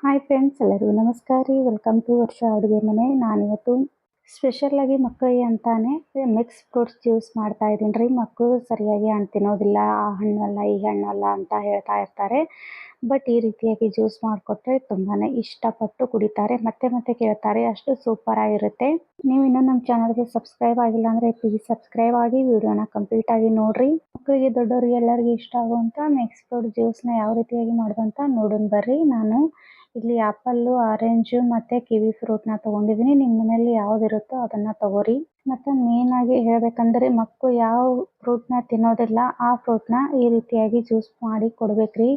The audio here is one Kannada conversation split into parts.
ಹಾಯ್ ಫ್ರೆಂಡ್ಸ್, ಎಲ್ಲರಿಗೂ ನಮಸ್ಕಾರ ರೀ. ವೆಲ್ಕಮ್ ಟು ವರ್ಷ ಅಡುಗೆ ಮನೆ. ನಾನಿವತ್ತು ಸ್ಪೆಷಲ್ಲಾಗಿ ಮಕ್ಕಳಿಗೆ ಅಂತಾನೆ ಮಿಕ್ಸ್ ಫ್ರೂಟ್ಸ್ ಜ್ಯೂಸ್ ಮಾಡ್ತಾ ಇದ್ದೀನಿ ರೀ. ಮಕ್ಕಳು ಸರಿಯಾಗಿ ಹಣ್ಣು ತಿನ್ನೋದಿಲ್ಲ, ಆ ಹಣ್ಣಲ್ಲ ಈ ಹಣ್ಣಲ್ಲ ಅಂತ ಹೇಳ್ತಾ ಇರ್ತಾರೆ. ಬಟ್ ಈ ರೀತಿಯಾಗಿ ಜ್ಯೂಸ್ ಮಾಡಿಕೊಟ್ರೆ ತುಂಬಾ ಇಷ್ಟಪಟ್ಟು ಕುಡಿತಾರೆ. ಮತ್ತೆ ಮತ್ತೆ ಕೇಳ್ತಾರೆ, ಅಷ್ಟು ಸೂಪರ್ ಆಗಿರುತ್ತೆ. ನೀವು ಇನ್ನೂ ನಮ್ಮ ಚಾನಲ್ಗೆ ಸಬ್ಸ್ಕ್ರೈಬ್ ಆಗಿಲ್ಲ ಅಂದರೆ ಪ್ಲೀಸ್ ಸಬ್ಸ್ಕ್ರೈಬ್ ಆಗಿ ವಿಡಿಯೋನ ಕಂಪ್ಲೀಟ್ ಆಗಿ ನೋಡ್ರಿ. ಮಕ್ಕಳಿಗೆ ದೊಡ್ಡವರಿಗೆ ಎಲ್ಲರಿಗೂ ಇಷ್ಟ ಆಗುವಂಥ ಮಿಕ್ಸ್ ಫ್ರೂಟ್ ಜ್ಯೂಸ್ನ ಯಾವ ರೀತಿಯಾಗಿ ಮಾಡೋದಂತ ನೋಡೋಣ ಬರ್ರಿ. ನಾನು ಇಲ್ಲಿ ಆಪಲ್ಲು, ಆರೆಂಜ್ ಮತ್ತೆ ಕಿವಿ ಫ್ರೂಟ್ನ ತಗೊಂಡಿದೀನಿ. ನಿಮ್ಮ ಮನೇಲಿ ಯಾವುದಿರುತ್ತೋ ಅದನ್ನ ತಗೋರಿ. ಮತ್ತೆ ಮೇನ್ ಆಗಿ ಹೇಳಬೇಕಂದ್ರೆ ಮಕ್ಕಳು ಯಾವ ಫ್ರೂಟ್ನ ತಿನ್ನೋದಿಲ್ಲ, ಆ ಫ್ರೂಟ್ನ ಈ ರೀತಿಯಾಗಿ ಜ್ಯೂಸ್ ಮಾಡಿ ಕೊಡ್ಬೇಕ್ರಿ.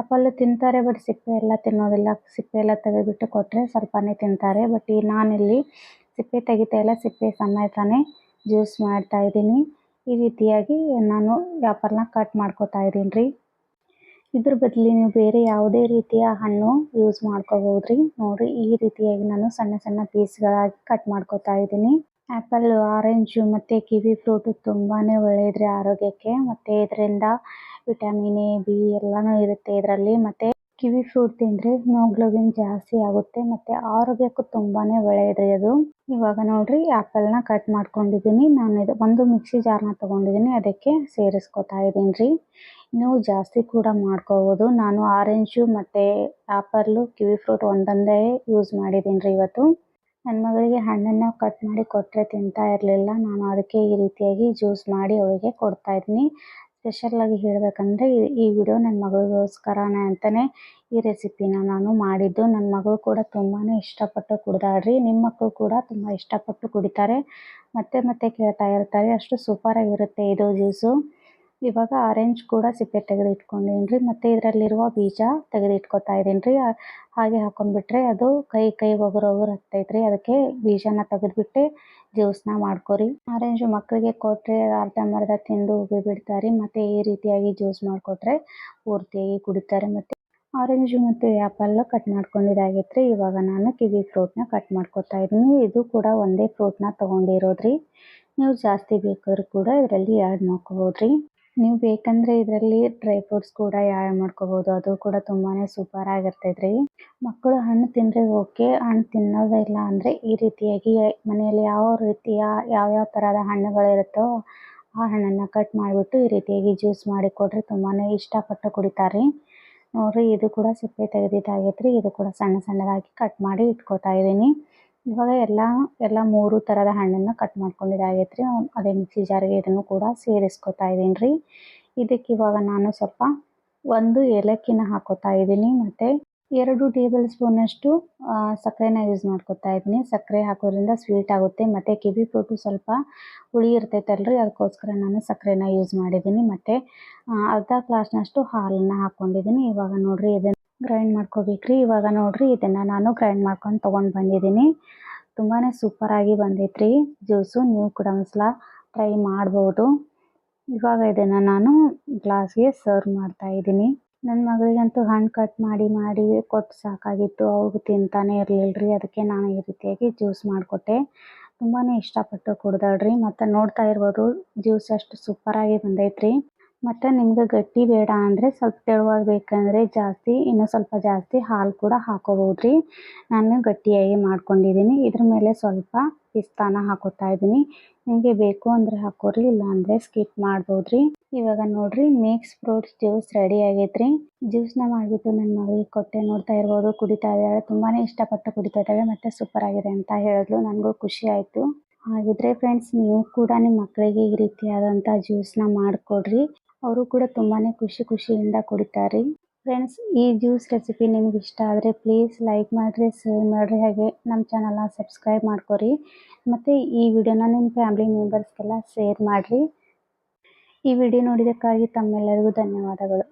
ಆಪಲ್ ತಿಂತಾರೆ ಬಟ್ ಸಿಪ್ಪೆ ಎಲ್ಲ ತಿನ್ನೋದಿಲ್ಲ. ಸಿಪ್ಪೆ ಎಲ್ಲ ತೆಗೆದ್ಬಿಟ್ಟು ಕೊಟ್ರೆ ಸ್ವಲ್ಪನೇ ತಿಂತಾರೆ. ಬಟ್ ಈ ನಾನಿಲ್ಲಿ ಸಿಪ್ಪೆ ತೆಗಿತಾ ಇಲ್ಲ, ಸಿಪ್ಪೆ ಸಮೇತನೇ ಜ್ಯೂಸ್ ಮಾಡ್ತಾ ಇದ್ದೀನಿ. ಈ ರೀತಿಯಾಗಿ ನಾನು ಆ್ಯಪಲ್ನ ಕಟ್ ಮಾಡ್ಕೊತಾ ಇದ್ದೀನಿ ರೀ. ಇದ್ರ ಬದಲಿ ನೀವು ಬೇರೆ ಯಾವುದೇ ರೀತಿಯ ಹಣ್ಣು ಯೂಸ್ ಮಾಡ್ಕೋಬಹುದ್ರಿ. ನೋಡ್ರಿ, ಈ ರೀತಿಯಾಗಿ ನಾನು ಸಣ್ಣ ಸಣ್ಣ ಪೀಸ್ಗಳಾಗಿ ಕಟ್ ಮಾಡ್ಕೋತಾ ಇದ್ದೀನಿ. ಆಪಲ್ ಆರೆಂಜ್ ಮತ್ತೆ ಕಿವಿ ಫ್ರೂಟ್ ತುಂಬಾನೇ ಒಳ್ಳೆಯದು ರೀ ಆರೋಗ್ಯಕ್ಕೆ. ಮತ್ತೆ ಇದರಿಂದ ವಿಟಮಿನ್ ಎ ಬಿ ಎಲ್ಲಾನು ಇರುತ್ತೆ ಇದರಲ್ಲಿ. ಮತ್ತು ಕಿವಿ ಫ್ರೂಟ್ ತಿಂದ್ರೆ ಹಿಮೋಗ್ಲೋಬಿನ್ ಜಾಸ್ತಿ ಆಗುತ್ತೆ ಮತ್ತೆ ಆರೋಗ್ಯಕ್ಕೂ ತುಂಬಾನೇ ಒಳ್ಳೆಯದು ಅದು. ಇವಾಗ ನೋಡ್ರಿ ಆಪಲ್ನ ಕಟ್ ಮಾಡ್ಕೊಂಡಿದ್ದೀನಿ. ನಾನು ಇದು ಒಂದು ಮಿಕ್ಸಿ ಜಾರ್ನ ತಗೊಂಡಿದೀನಿ ಅದಕ್ಕೆ ಸೇರಿಸ್ಕೊತಾ ಇದೀನಿ ರೀ. ನೀವು ಜಾಸ್ತಿ ಕೂಡ ಮಾಡ್ಕೋಬಹುದು ನಾನು ಆರೆಂಜು ಮತ್ತೆ ಆಪಲ್ ಕಿವಿ ಫ್ರೂಟ್ ಒಂದೊಂದೇ ಯೂಸ್ ಮಾಡಿದೀನಿ ರೀ ಇವತ್ತು. ನನ್ನ ಮಗಳಿಗೆ ಹಣ್ಣನ್ನು ಕಟ್ ಮಾಡಿ ಕೊಟ್ರೆ ತಿಂತಾ ಇರಲಿಲ್ಲ. ನಾನು ಅದಕ್ಕೆ ಈ ರೀತಿಯಾಗಿ ಜ್ಯೂಸ್ ಮಾಡಿ ಅವಳಿಗೆ ಕೊಡ್ತಾ ಇದ್ದೀನಿ. ಸ್ಪೆಷಲ್ಲಾಗಿ ಹೇಳಬೇಕಂದ್ರೆ, ಈ ವಿಡಿಯೋ ನನ್ನ ಮಗಳಿಗೋಸ್ಕರನೇ ಅಂತಲೇ ಈ ರೆಸಿಪಿನ ನಾನು ಮಾಡಿದ್ದು. ನನ್ನ ಮಗಳು ಕೂಡ ತುಂಬಾ ಇಷ್ಟಪಟ್ಟು ಕುಡ್ದಾಡ್ರಿ ನಿಮ್ಮ ಮಕ್ಕಳು ಕೂಡ ತುಂಬ ಇಷ್ಟಪಟ್ಟು ಕುಡಿತಾರೆ. ಮತ್ತೆ ಮತ್ತೆ ಕೇಳ್ತಾ ಇರ್ತಾರೆ. ಅಷ್ಟು ಸೂಪರಾಗಿರುತ್ತೆ ಇದು ಜ್ಯೂಸು ಇವಾಗ ಆರೆಂಜ್ ಕೂಡ ಸಿಪ್ಪೆ ತೆಗೆದು ಇಟ್ಕೊಂಡೀನಿ ರೀ ಮತ್ತು ಇದರಲ್ಲಿರುವ ಬೀಜ ತೆಗೆದು ಇಟ್ಕೊತಾ ಇದ್ದೀನಿ ರೀ ಹಾಗೆ ಹಾಕೊಂಡ್ಬಿಟ್ರೆ ಅದು ಕೈ ಕೈ ಒಗರು ಒಗರು ಹತ್ತೈತ್ರಿ ಅದಕ್ಕೆ ಬೀಜನ ತೆಗೆದ್ಬಿಟ್ಟು ಜ್ಯೂಸನ್ನ ಮಾಡ್ಕೊರಿ. ಆರೆಂಜು ಮಕ್ಕಳಿಗೆ ಕೊಟ್ಟರೆ ಅರ್ಧಂಬರ್ಧ ತಿಂದು ಬಿಡ್ತಾರೆ ಮತ್ತು ಈ ರೀತಿಯಾಗಿ ಜ್ಯೂಸ್ ಮಾಡಿಕೊಟ್ರೆ ಪೂರ್ತಿಯಾಗಿ ಕುಡಿತಾರೆ. ಮತ್ತು ಆರೆಂಜು ಮತ್ತು ಆಪಲ್ ಕಟ್ ಮಾಡ್ಕೊಂಡಿದ್ದಾಗೈತೆ ರೀ ಇವಾಗ ನಾನು ಕಿವಿ ಫ್ರೂಟ್ನ ಕಟ್ ಮಾಡ್ಕೊತಾ ಇದ್ದೀನಿ. ಇದು ಕೂಡ ಒಂದೇ ಫ್ರೂಟ್ನ ನ ರೀ ನೀವು ಜಾಸ್ತಿ ಬೇಕಾದ್ರೂ ಕೂಡ ಇದರಲ್ಲಿ ಆಡ್ ಮಾಡ್ಕೋಬೋದು ನೀವು ಬೇಕಂದ್ರೆ ಇದರಲ್ಲಿ ಡ್ರೈ ಫ್ರೂಟ್ಸ್ ಕೂಡ ಆ್ಯಡ್ ಮಾಡ್ಕೋಬೋದು? ಅದು ಕೂಡ ತುಂಬಾನೇ ಸೂಪರ್ ಆಗಿರ್ತೈತ್ರಿ. ಮಕ್ಕಳು ಹಣ್ಣು ತಿಂದ್ರೆ ಓಕೆ ಹಣ್ಣು ತಿನ್ನೋದೇ ಇಲ್ಲ ಅಂದ್ರೆ ಈ ರೀತಿಯಾಗಿ ಮನೆಯಲ್ಲಿ ಯಾವ ರೀತಿಯ ಯಾವ್ಯಾವ ಹಣ್ಣುಗಳು ಹಣ್ಣುಗಳಿರುತ್ತೋ ಆ ಹಣ್ಣನ್ನ ಕಟ್ ಮಾಡಿಬಿಟ್ಟು ಈ ರೀತಿಯಾಗಿ ಜ್ಯೂಸ್ ಮಾಡಿ ಕೊಟ್ಟರೆ ತುಂಬಾ ಇಷ್ಟಪಟ್ಟು ಕುಡಿತಾರೆ. ನೋಡಿರಿ, ಇದು ಕೂಡ ಸಿಪ್ಪೆ ತೆಗೆದಿದ್ದಾಗೈತ್ರಿ, ಇದು ಕೂಡ ಸಣ್ಣ ಸಣ್ಣದಾಗಿ ಕಟ್ ಮಾಡಿ ಇಟ್ಕೋತಾ ಇದ್ದೀನಿ. ಇವಾಗ ಎಲ್ಲ ಎಲ್ಲ ಮೂರು ತರದ ಹಣ್ಣನ್ನು ಕಟ್ ಮಾಡ್ಕೊಂಡಿದ್ದಾಗೈತೆ ರೀ ಅದೇ ಮಿಕ್ಸಿ ಜಾರಿಗೆ ಇದನ್ನು ಕೂಡ ಸೇರಿಸ್ಕೊತಾ ಇದ್ದೀನಿ ರೀ ಇದಕ್ಕೆ ಇವಾಗ ನಾನು ಸ್ವಲ್ಪ ಒಂದು ಏಲಕ್ಕಿನ ಹಾಕೋತಾ ಇದ್ದೀನಿ. ಮತ್ತು ಎರಡು ಟೇಬಲ್ ಸ್ಪೂನಷ್ಟು ಸಕ್ಕರೆನ ಯೂಸ್ ಮಾಡ್ಕೊತಾ ಇದ್ದೀನಿ. ಸಕ್ಕರೆ ಹಾಕೋದ್ರಿಂದ ಸ್ವೀಟ್ ಆಗುತ್ತೆ. ಮತ್ತು ಕಿವಿ ಫ್ರೂಟು ಸ್ವಲ್ಪ ಹುಳಿ ಇರ್ತೈತಲ್ರಿ. ಅದಕ್ಕೋಸ್ಕರ ನಾನು ಸಕ್ಕರೆನ ಯೂಸ್ ಮಾಡಿದ್ದೀನಿ. ಮತ್ತು ಅರ್ಧ ಗ್ಲಾಸ್ನಷ್ಟು ಹಾಲನ್ನು ಹಾಕ್ಕೊಂಡಿದ್ದೀನಿ ಇವಾಗ ನೋಡಿರಿ ಇದನ್ನು ಗ್ರೈಂಡ್ ಮಾಡ್ಕೋಬೇಕ್ರಿ. ಇವಾಗ ನೋಡ್ರಿ ಇದನ್ನು ನಾನು ಗ್ರೈಂಡ್ ಮಾಡ್ಕೊಂಡು ತೊಗೊಂಡು ಬಂದಿದ್ದೀನಿ. ತುಂಬಾ ಸೂಪರಾಗಿ ಬಂದೈತ್ರಿ. ಜ್ಯೂಸು ನೀವು ಕೂಡ ಒಂದ್ಸಲ ಟ್ರೈ ಮಾಡ್ಬೋದು. ಇವಾಗ ಇದನ್ನು ನಾನು ಗ್ಲಾಸ್ಗೆ ಸರ್ವ್ ಮಾಡ್ತಾ ಇದ್ದೀನಿ. ನನ್ನ ಮಗಳಿಗಂತೂ ಹಣ್ಣು ಕಟ್ ಮಾಡಿ ಮಾಡಿ ಕೊಟ್ಟು ಸಾಕಾಗಿತ್ತು. ಅವ್ರಿಗೆ ತಿಂತಾನೆ ಇರಲಿಲ್ಲ ರೀ ಅದಕ್ಕೆ ನಾನು ಈ ರೀತಿಯಾಗಿ ಜ್ಯೂಸ್ ಮಾಡಿಕೊಟ್ಟೆ. ತುಂಬಾ ಇಷ್ಟಪಟ್ಟು ಕುಡ್ದಾಳ್ರಿ. ಮತ್ತು ನೋಡ್ತಾ ಇರ್ಬೋದು, ಜ್ಯೂಸ್ ಅಷ್ಟು ಸೂಪರಾಗಿ ಬಂದೈತ್ರಿ. ಮತ್ತು ನಿಮ್ಗೆ ಗಟ್ಟಿ ಬೇಡ ಅಂದರೆ ಸ್ವಲ್ಪ ತೆಳುವಾಗಿ ಬೇಕಂದರೆ ಜಾಸ್ತಿ, ಇನ್ನೂ ಸ್ವಲ್ಪ ಜಾಸ್ತಿ ಹಾಲು ಕೂಡ ಹಾಕೋಬೋದು ರೀ ನಾನು ಗಟ್ಟಿಯಾಗಿ ಮಾಡ್ಕೊಂಡಿದ್ದೀನಿ. ಇದ್ರ ಮೇಲೆ ಸ್ವಲ್ಪ ಪಿಸ್ತಾನ ಹಾಕೋತಾ ಇದ್ದೀನಿ. ನಿಮಗೆ ಬೇಕು ಅಂದರೆ ಹಾಕೋರಿ, ಇಲ್ಲ ಅಂದರೆ ಸ್ಕಿಪ್ ಮಾಡ್ಬೋದು ರೀ ಇವಾಗ ನೋಡ್ರಿ ಮಿಕ್ಸ್ ಫ್ರೂಟ್ಸ್ ಜ್ಯೂಸ್ ರೆಡಿ ಆಗೈತೆ ರೀ ಜ್ಯೂಸ್ನ ಮಾಡಿಬಿಟ್ಟು ನನ್ನ ಮಗಳಿಗೆ ಕೊಟ್ಟೆ ನೋಡ್ತಾ ಇರ್ಬೋದು. ಕುಡಿತಾ ಇದ್ದಾಳೆ. ತುಂಬಾ ಇಷ್ಟಪಟ್ಟು ಕುಡಿತಾ ಇದ್ದಾಳೆ. ಮತ್ತು ಸೂಪರ್ ಆಗಿದೆ ಅಂತ ಹೇಳಿದ್ಲು. ನನಗೂ ಖುಷಿ ಆಯಿತು. ಹಾಗಿದ್ರೆ ಫ್ರೆಂಡ್ಸ್ ನೀವು ಕೂಡ ನಿಮ್ಮ ಮಕ್ಕಳಿಗೆ ಈ ರೀತಿಯಾದಂಥ ಜ್ಯೂಸ್ನ ಮಾಡಿಕೊಡ್ರಿ. ಅವರು ಕೂಡ ತುಂಬಾ ಖುಷಿ ಖುಷಿಯಿಂದ ಕುಡಿತಾರೆ. ಫ್ರೆಂಡ್ಸ್ ಈ ಜ್ಯೂಸ್ ರೆಸಿಪಿ ನಿಮ್ಗೆ ಇಷ್ಟ ಆದರೆ ಪ್ಲೀಸ್ ಲೈಕ್ ಮಾಡಿರಿ ಶೇರ್ ಮಾಡಿರಿ, ಹಾಗೆ ನಮ್ಮ ಚಾನಲ್ನ ಸಬ್ಸ್ಕ್ರೈಬ್ ಮಾಡ್ಕೊರಿ. ಮತ್ತು ಈ ವಿಡಿಯೋನ ನಿಮ್ಮ ಫ್ಯಾಮಿಲಿ ಮೆಂಬರ್ಸ್ಗೆಲ್ಲ ಶೇರ್ ಮಾಡಿರಿ. ಈ ವಿಡಿಯೋ ನೋಡಿದ್ದಕ್ಕಾಗಿ ತಮ್ಮೆಲ್ಲರಿಗೂ ಧನ್ಯವಾದಗಳು.